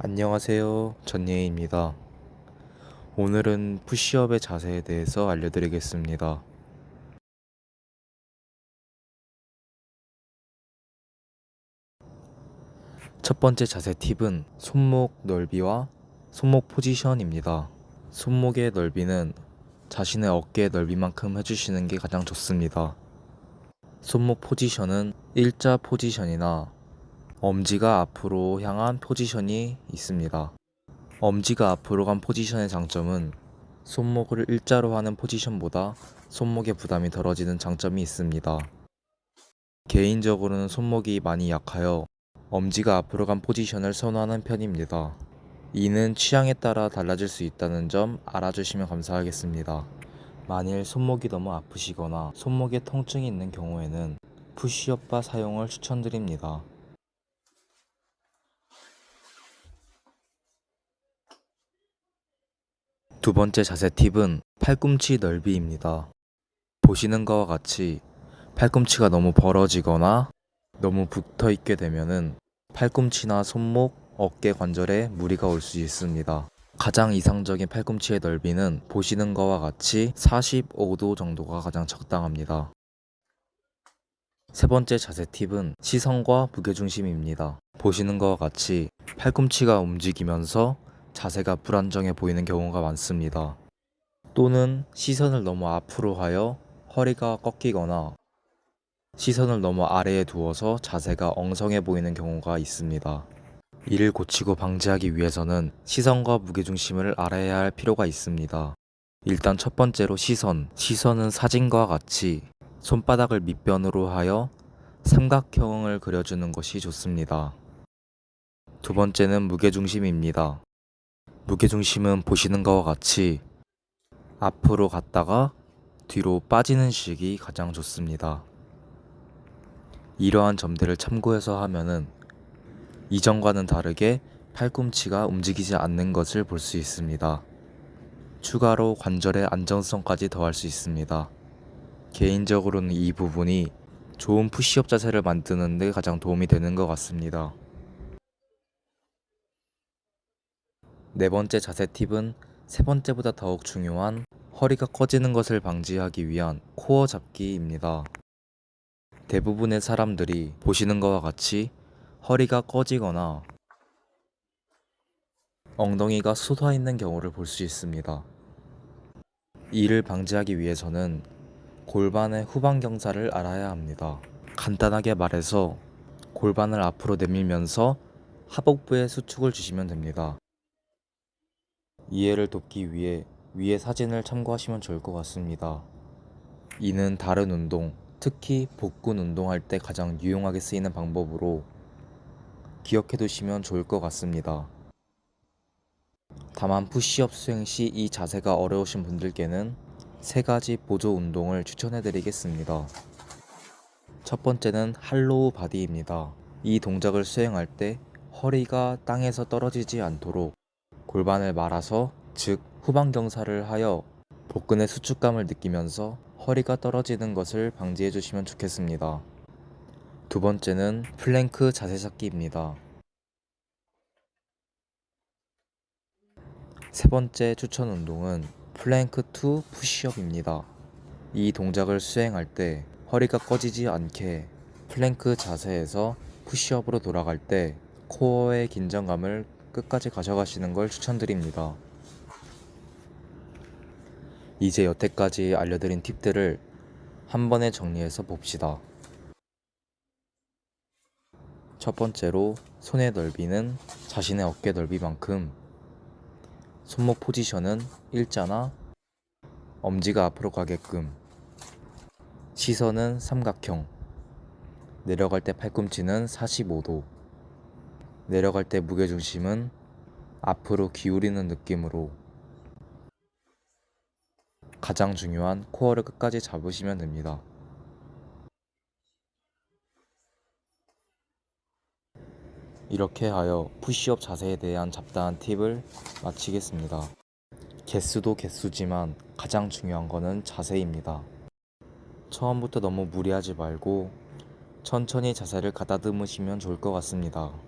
안녕하세요. 전예입니다. 오늘은 푸시업의 자세에 대해서 알려드리겠습니다. 첫 번째 자세 팁은 손목 넓이와 손목 포지션입니다. 손목의 넓이는 자신의 어깨 넓이만큼 해주시는 게 가장 좋습니다. 손목 포지션은 일자 포지션이나 엄지가 앞으로 향한 포지션이 있습니다. 엄지가 앞으로 간 포지션의 장점은 손목을 일자로 하는 포지션보다 손목의 부담이 덜어지는 장점이 있습니다. 개인적으로는 손목이 많이 약하여 엄지가 앞으로 간 포지션을 선호하는 편입니다. 이는 취향에 따라 달라질 수 있다는 점 알아주시면 감사하겠습니다. 만일 손목이 너무 아프시거나 손목에 통증이 있는 경우에는 푸시업바 사용을 추천드립니다. 두 번째 자세 팁은 팔꿈치 넓이입니다. 보시는 것과 같이 팔꿈치가 너무 벌어지거나 너무 붙어 있게 되면은 팔꿈치나 손목, 어깨 관절에 무리가 올 수 있습니다. 가장 이상적인 팔꿈치의 넓이는 보시는 것과 같이 45도 정도가 가장 적당합니다. 세 번째 자세 팁은 시선과 무게중심입니다. 보시는 것과 같이 팔꿈치가 움직이면서 자세가 불안정해 보이는 경우가 많습니다. 또는 시선을 너무 앞으로 하여 허리가 꺾이거나 시선을 너무 아래에 두어서 자세가 엉성해 보이는 경우가 있습니다. 이를 고치고 방지하기 위해서는 시선과 무게중심을 알아야 할 필요가 있습니다. 일단 첫 번째로 시선. 시선은 사진과 같이 손바닥을 밑변으로 하여 삼각형을 그려주는 것이 좋습니다. 두 번째는 무게중심입니다. 무게중심은 보시는 것과 같이 앞으로 갔다가 뒤로 빠지는 식이 가장 좋습니다. 이러한 점들을 참고해서 하면은 이전과는 다르게 팔꿈치가 움직이지 않는 것을 볼 수 있습니다. 추가로 관절의 안정성까지 더할 수 있습니다. 개인적으로는 이 부분이 좋은 푸시업 자세를 만드는 데 가장 도움이 되는 것 같습니다. 네 번째 자세 팁은 세 번째보다 더욱 중요한 허리가 꺼지는 것을 방지하기 위한 코어 잡기입니다. 대부분의 사람들이 보시는 것과 같이 허리가 꺼지거나 엉덩이가 솟아 있는 경우를 볼 수 있습니다. 이를 방지하기 위해서는 골반의 후방 경사를 알아야 합니다. 간단하게 말해서 골반을 앞으로 내밀면서 하복부에 수축을 주시면 됩니다. 이해를 돕기 위해 위의 사진을 참고하시면 좋을 것 같습니다. 이는 다른 운동, 특히 복근 운동할 때 가장 유용하게 쓰이는 방법으로 기억해 두시면 좋을 것 같습니다. 다만 푸시업 수행 시 이 자세가 어려우신 분들께는 세 가지 보조 운동을 추천해 드리겠습니다. 첫 번째는 할로우 바디입니다. 이 동작을 수행할 때 허리가 땅에서 떨어지지 않도록 골반을 말아서 즉 후방 경사를 하여 복근의 수축감을 느끼면서 허리가 떨어지는 것을 방지해 주시면 좋겠습니다. 두 번째는 플랭크 자세 잡기입니다. 세 번째 추천 운동은 플랭크 2 푸시업입니다. 이 동작을 수행할 때 허리가 꺼지지 않게 플랭크 자세에서 푸시업으로 돌아갈 때 코어의 긴장감을 끝까지 가져가시는 걸 추천드립니다. 이제 여태까지 알려드린 팁들을 한 번에 정리해서 봅시다. 첫 번째로 손의 넓이는 자신의 어깨 넓이만큼 손목 포지션은 일자나 엄지가 앞으로 가게끔 시선은 삼각형 내려갈 때 팔꿈치는 45도 내려갈 때 무게중심은 앞으로 기울이는 느낌으로 가장 중요한 코어를 끝까지 잡으시면 됩니다. 이렇게 하여 푸시업 자세에 대한 잡다한 팁을 마치겠습니다. 개수도 개수지만 가장 중요한 거는 자세입니다. 처음부터 너무 무리하지 말고 천천히 자세를 가다듬으시면 좋을 것 같습니다.